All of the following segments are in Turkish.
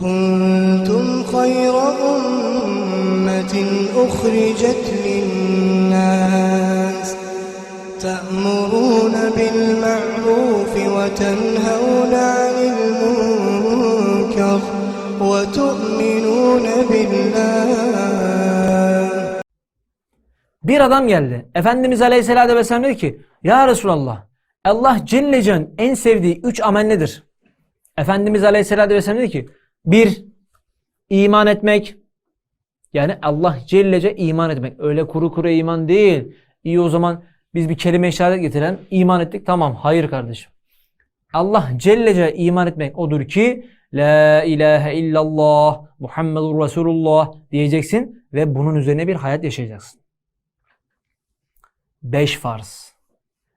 كنتم خير أمة أخرجت للناس تأمرون بالمعروف وتنهون عن المنكر وتؤمنون بالله Bir adam geldi. Efendimiz Aleyhisselatü Vesselam dedi ki Ya Resulallah Allah Celle Can en sevdiği üç amel nedir? Efendimiz Aleyhisselatü Vesselam dedi ki bir iman etmek yani Allah Celle'ce iman etmek. Öyle kuru kuru iman değil. İyi o zaman biz bir kelime işaret getiren iman ettik. Tamam. Hayır kardeşim. Allah Celle'ce iman etmek odur ki La ilahe illallah Muhammedur Resulullah diyeceksin ve bunun üzerine bir hayat yaşayacaksın. Beş farz.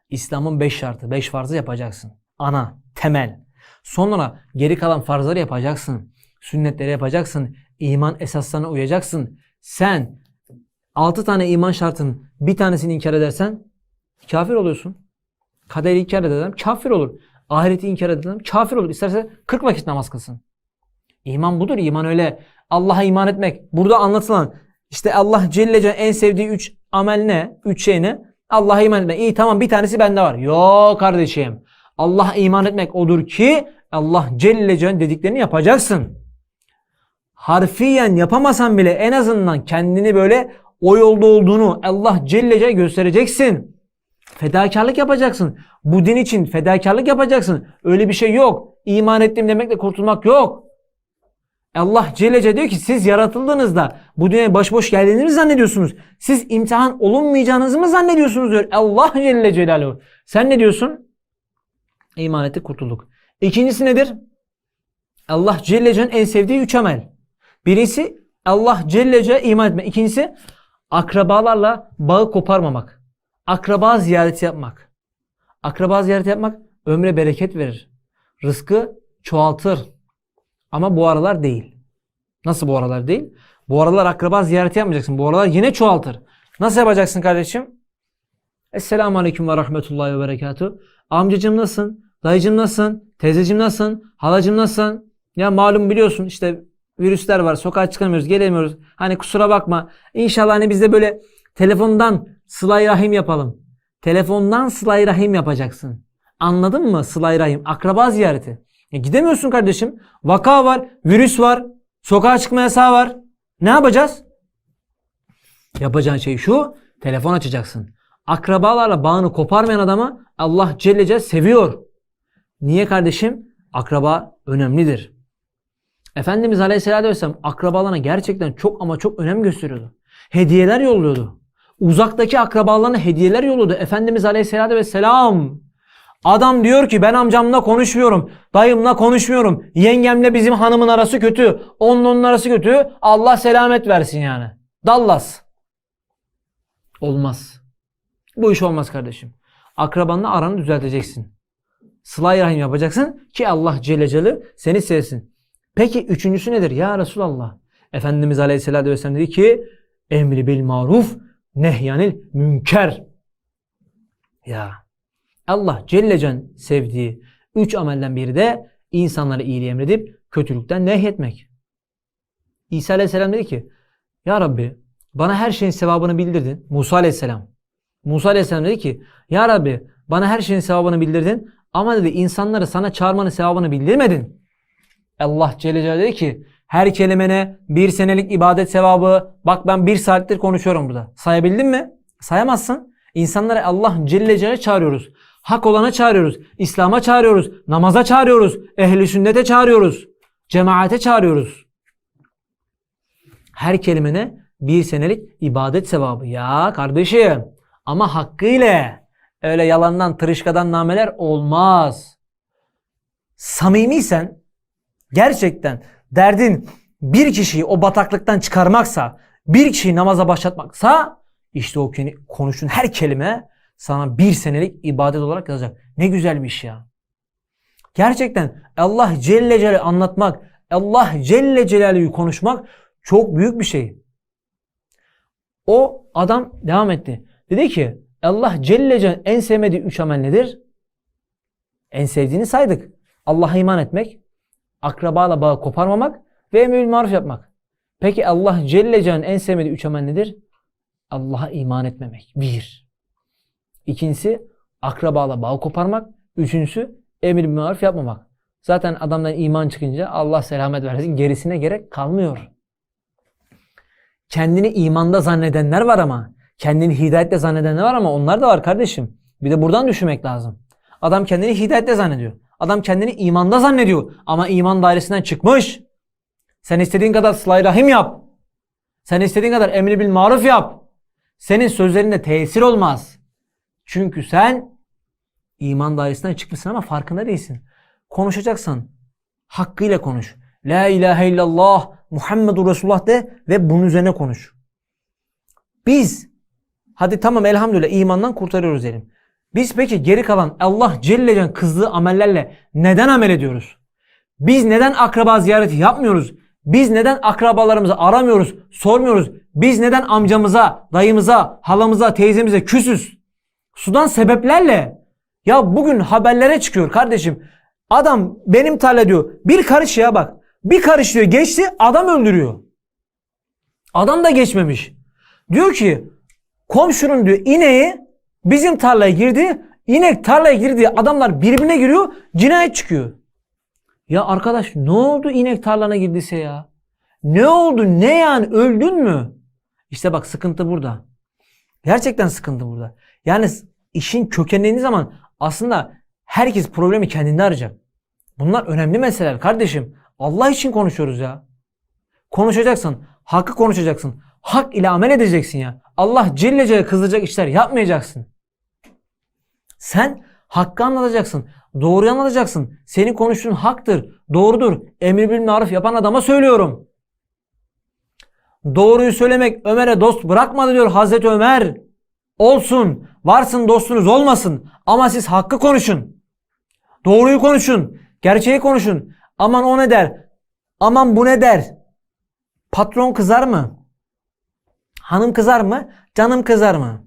İslam'ın beş şartı. Beş farzı yapacaksın. Ana, temel. Sonra geri kalan farzları yapacaksın. Sünnetleri yapacaksın. İman esaslarına uyacaksın. Sen altı tane iman şartının bir tanesini inkar edersen kafir oluyorsun. Kaderi inkar eden kafir olur. Ahireti inkar eden kafir olur. İsterse 40 vakit namaz kılsın. İman budur. İman öyle Allah'a iman etmek. Burada anlatılan işte Allah Celle Celle en sevdiği üç amel ne? Üç şey ne? Allah'a iman etmek. İyi tamam bir tanesi bende var. Yok kardeşim. Allah'a iman etmek odur ki Allah Celle Celle dediklerini yapacaksın. Harfiyen yapamasan bile en azından kendini böyle o yolda olduğunu Allah Celle Celle göstereceksin. Fedakarlık yapacaksın. Bu din için fedakarlık yapacaksın. Öyle bir şey yok. İman ettim demekle kurtulmak yok. Allah Celle Celle diyor ki siz yaratıldığınızda bu dünyaya başboş geldiğinizi mi zannediyorsunuz? Siz imtihan olunmayacağınızı mı zannediyorsunuz diyor Allah Celle Celaluhu. Sen ne diyorsun? İman ettik kurtulduk. İkincisi nedir? Allah Celle Celle'nin en sevdiği üç amel. Birisi Allah Celle Celle iman etme. İkincisi akrabalarla bağı koparmamak. Akraba ziyareti yapmak. Akraba ziyareti yapmak ömre bereket verir. Rızkı çoğaltır. Ama bu aralar değil. Nasıl bu aralar değil? Bu aralar akraba ziyareti yapmayacaksın. Bu aralar yine çoğaltır. Nasıl yapacaksın kardeşim? Esselamu Aleyküm ve Rahmetullahi ve Berekatuhu. Amcacım nasılsın? Dayıcım nasılsın? Teyzecim nasılsın? Halacım nasılsın? Ya malum biliyorsun işte virüsler var. Sokağa çıkamıyoruz, gelemiyoruz. Hani kusura bakma. İnşallah hani biz de böyle telefondan sılay rahim yapalım. Telefondan sılay rahim yapacaksın. Anladın mı? Sılay rahim. Akraba ziyareti. E gidemiyorsun kardeşim. Vaka var, virüs var, sokağa çıkma yasağı var. Ne yapacağız? Yapacağın şey şu, telefon açacaksın. Akrabalarla bağını koparmayan adamı Allah Celle Celle seviyor. Niye kardeşim? Akraba önemlidir. Efendimiz Aleyhisselatü Vesselam akrabalarına gerçekten çok ama çok önem gösteriyordu. Hediyeler yolluyordu. Uzaktaki akrabalarına hediyeler yolladı. Efendimiz Aleyhisselatü Vesselam Adam diyor ki ben amcamla konuşmuyorum. Dayımla konuşmuyorum. Yengemle bizim hanımın arası kötü. Onun onun arası kötü. Allah selamet versin yani. Dallas. Olmaz. Bu iş olmaz kardeşim. Akrabanla aranı düzelteceksin. Sıla-i rahim yapacaksın ki Allah Celle Celle seni sevsin. Peki üçüncüsü nedir? Ya Resulallah. Efendimiz Aleyhisselatü Vesselam dedi ki emri bil maruf nehyanil münker. Ya Allah Celle Can sevdiği üç amelden biri de insanlara iyiliği emredip kötülükten nehyetmek. İsa Aleyhisselam dedi ki Ya Rabbi bana her şeyin sevabını bildirdin. Musa Aleyhisselam. Musa Aleyhisselam dedi ki Ya Rabbi bana her şeyin sevabını bildirdin ama dedi insanları sana çağırmanın sevabını bildirmedin. Allah Celle Celle dedi ki her kelimene bir senelik ibadet sevabı bak ben bir saattir konuşuyorum burada. Sayabildin mi? Sayamazsın. İnsanları Allah Celle Celle çağırıyoruz. Hak olana çağırıyoruz. İslam'a çağırıyoruz. Namaza çağırıyoruz. Ehli sünnete çağırıyoruz. Cemaate çağırıyoruz. Her kelimene bir senelik ibadet sevabı. Ya kardeşim ama hakkıyla öyle yalandan tırışkadan nameler olmaz. Samimiysen gerçekten derdin bir kişiyi o bataklıktan çıkarmaksa bir kişiyi namaza başlatmaksa işte o konuştuğun her kelime sana bir senelik ibadet olarak yazacak. Ne güzelmiş ya. Gerçekten Allah Celle Celle anlatmak, Allah Celle Celaluhu'yu konuşmak çok büyük bir şey. O adam devam etti. Dedi ki Allah Celle Celle en sevmediği üç amel nedir? En sevdiğini saydık. Allah'a iman etmek, akrabala bağı koparmamak, ve emir bil maruf yapmak. Peki Allah Celle Celle'nin en sevmediği üç amel nedir? Allah'a iman etmemek. Bir. İkincisi akrabala bağ koparmak. Üçüncüsü emir maruf yapmamak. Zaten adamdan iman çıkınca Allah selamet versin gerisine gerek kalmıyor. Kendini imanda zannedenler var ama. Kendini hidayette zannedenler var ama onlar da var kardeşim. Bir de buradan düşünmek lazım. Adam kendini hidayette zannediyor. Adam kendini imanda zannediyor. Ama iman dairesinden çıkmış. Sen istediğin kadar sıla rahim yap. Sen istediğin kadar emri bil maruf yap. Senin sözlerinde tesir olmaz. Çünkü sen iman dairesinden çıkmışsın ama farkında değilsin. Konuşacaksan hakkıyla konuş. La ilahe illallah Muhammedur Resulullah de ve bunun üzerine konuş. Biz hadi tamam elhamdülillah imandan kurtarıyoruz diyelim. Biz peki geri kalan Allah Celle Celle'nin kızdığı amellerle neden amel ediyoruz? Biz neden akraba ziyareti yapmıyoruz? Biz neden akrabalarımızı aramıyoruz, sormuyoruz? Biz neden amcamıza, dayımıza, halamıza, teyzemize küsüz? Sudan sebeplerle. Ya bugün haberlere çıkıyor kardeşim. Adam benim tarla diyor. Bir karış ya bak. Bir karış diyor geçti adam öldürüyor. Adam da geçmemiş. Diyor ki komşunun diyor ineği bizim tarlaya girdi. İnek tarlaya girdi. Adamlar birbirine giriyor. Cinayet çıkıyor. Ya arkadaş ne oldu inek tarlana girdiyse ya? Ne oldu? Ne yani? Öldün mü? İşte bak sıkıntı burada. Gerçekten sıkıntı burada. Yani işin kökenlendiği zaman aslında herkes problemi kendinde arayacak. Bunlar önemli meseleler kardeşim. Allah için konuşuyoruz ya. Konuşacaksın. Hakkı konuşacaksın. Hak ile amel edeceksin ya. Allah Celle kızdıracak işler yapmayacaksın. Sen hakkı anlatacaksın. Doğruyu anlatacaksın. Senin konuştuğun haktır, doğrudur. Emir bil maruf yapan adama söylüyorum. Doğruyu söylemek Ömer'e dost bırakmadı diyor Hazreti Ömer. Olsun, varsın dostunuz olmasın ama siz hakkı konuşun. Doğruyu konuşun, gerçeği konuşun. Aman o ne der? Aman bu ne der? Patron kızar mı? Hanım kızar mı? Canım kızar mı?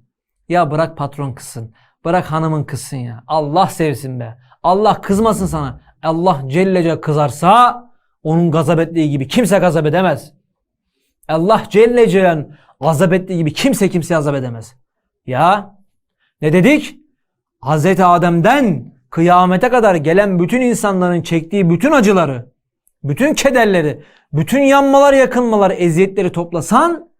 Ya bırak patron kızsın. Bırak hanımın kızsın ya. Allah sevsin be. Allah kızmasın sana. Allah Celle Celle kızarsa onun gazap ettiği gibi kimse gazap edemez. Allah Celle Celle'nin gazap ettiği gibi kimse kimse gazap edemez. Ya ne dedik? Hazreti Adem'den kıyamete kadar gelen bütün insanların çektiği bütün acıları, bütün kederleri, bütün yanmalar, yakınmalar, eziyetleri toplasan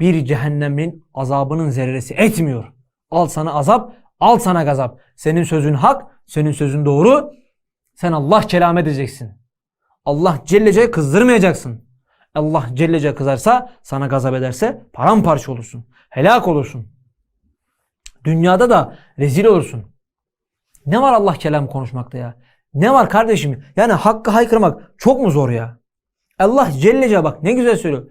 bir cehennemin azabının zerresi etmiyor. Al sana azap, al sana gazap. Senin sözün hak, senin sözün doğru. Sen Allah kelam edeceksin. Allah Celle Celle kızdırmayacaksın. Allah Celle Celle kızarsa, sana gazap ederse paramparça olursun. Helak olursun. Dünyada da rezil olursun. Ne var Allah kelam konuşmakta ya? Ne var kardeşim? Yani hakkı haykırmak çok mu zor ya? Allah Celle Celle bak ne güzel söylüyor.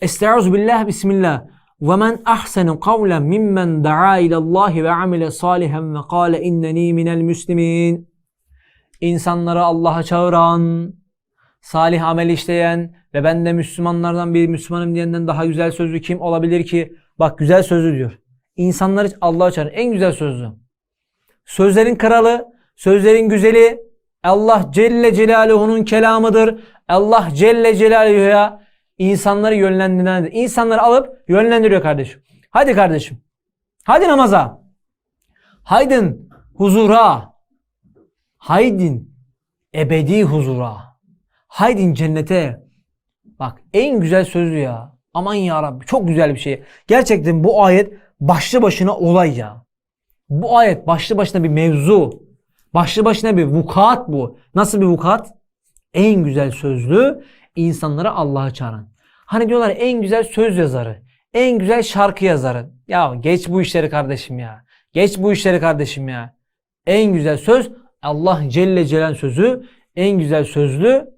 Estaizu billah bismillah. Ve men ahsenu kavlen mimmen da'a ilallahi ve amile salihen ve kâle inneni minel müslimin. İnsanları Allah'a çağıran, salih amel işleyen ve ben de Müslümanlardan bir Müslümanım diyenden daha güzel sözlü kim olabilir ki? Bak güzel sözlü diyor. İnsanları Allah'a çağıran en güzel sözlü. Sözlerin kralı, sözlerin güzeli Allah Celle Celaluhu'nun kelamıdır. Allah Celle Celaluhu'ya insanları yönlendirendir. İnsanları alıp yönlendiriyor kardeşim. Hadi kardeşim. Hadi namaza. Haydin huzura. Haydin ebedi huzura. Haydin cennete. Bak en güzel sözü ya. Aman ya Rabbi çok güzel bir şey. Gerçekten bu ayet başlı başına olay ya. Bu ayet başlı başına bir mevzu. Başlı başına bir vukuat bu. Nasıl bir vukuat? En güzel sözlü insanları Allah'a çağıran. Hani diyorlar en güzel söz yazarı. En güzel şarkı yazarı. Ya geç bu işleri kardeşim ya. Geç bu işleri kardeşim ya. En güzel söz Allah Celle Celal sözü. En güzel sözlü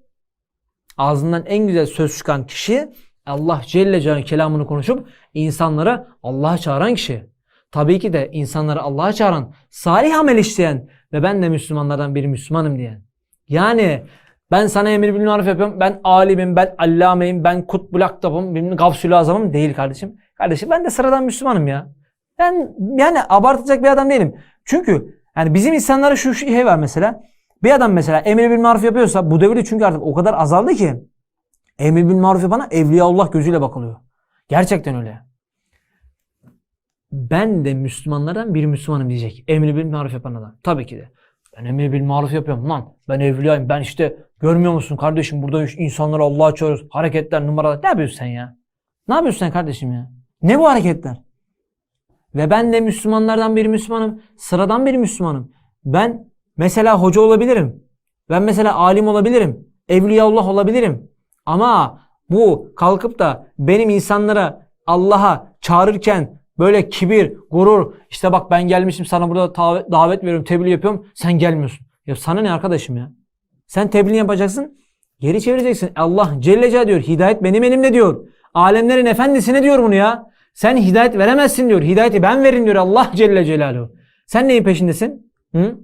ağzından en güzel söz çıkan kişi Allah Celle Celal kelamını konuşup insanlara Allah'a çağıran kişi. Tabii ki de insanları Allah'a çağıran, salih amel işleyen ve ben de Müslümanlardan bir Müslümanım diyen. Yani ben sana emir bil maruf yapıyorum. Ben alimim, ben allameyim, ben kutbul aktapım, bilmem gavsül azamım değil kardeşim. Kardeşim ben de sıradan Müslümanım ya. Ben yani abartacak bir adam değilim. Çünkü yani bizim insanlara şu şey var mesela. Bir adam mesela emir bil maruf yapıyorsa bu devirde çünkü artık o kadar azaldı ki Emri bil maruf yapana evliyaullah gözüyle bakılıyor. Gerçekten öyle. Ben de Müslümanlardan bir Müslümanım diyecek. Emri bil maruf yapan adam. Tabii ki de. Ben emri bil maruf yapıyorum lan. Ben evliyayım. Ben işte görmüyor musun kardeşim burada insanları Allah'a çağırıyoruz. Hareketler, numaralar. Ne yapıyorsun sen ya? Ne yapıyorsun sen kardeşim ya? Ne bu hareketler? Ve ben de Müslümanlardan bir Müslümanım. Sıradan bir Müslümanım. Ben mesela hoca olabilirim. Ben mesela alim olabilirim. Evliyaullah olabilirim. Ama bu kalkıp da benim insanlara Allah'a çağırırken böyle kibir, gurur, işte bak ben gelmişim sana burada davet veriyorum, tebliğ yapıyorum, sen gelmiyorsun. Ya sana ne arkadaşım ya? Sen tebliğ yapacaksın, geri çevireceksin. Allah Celle Celaluhu diyor, hidayet benim elimde diyor. Alemlerin efendisine diyor bunu ya. Sen hidayet veremezsin diyor. Hidayeti ben verin diyor Allah Celle Celaluhu. Sen neyin peşindesin? Hı?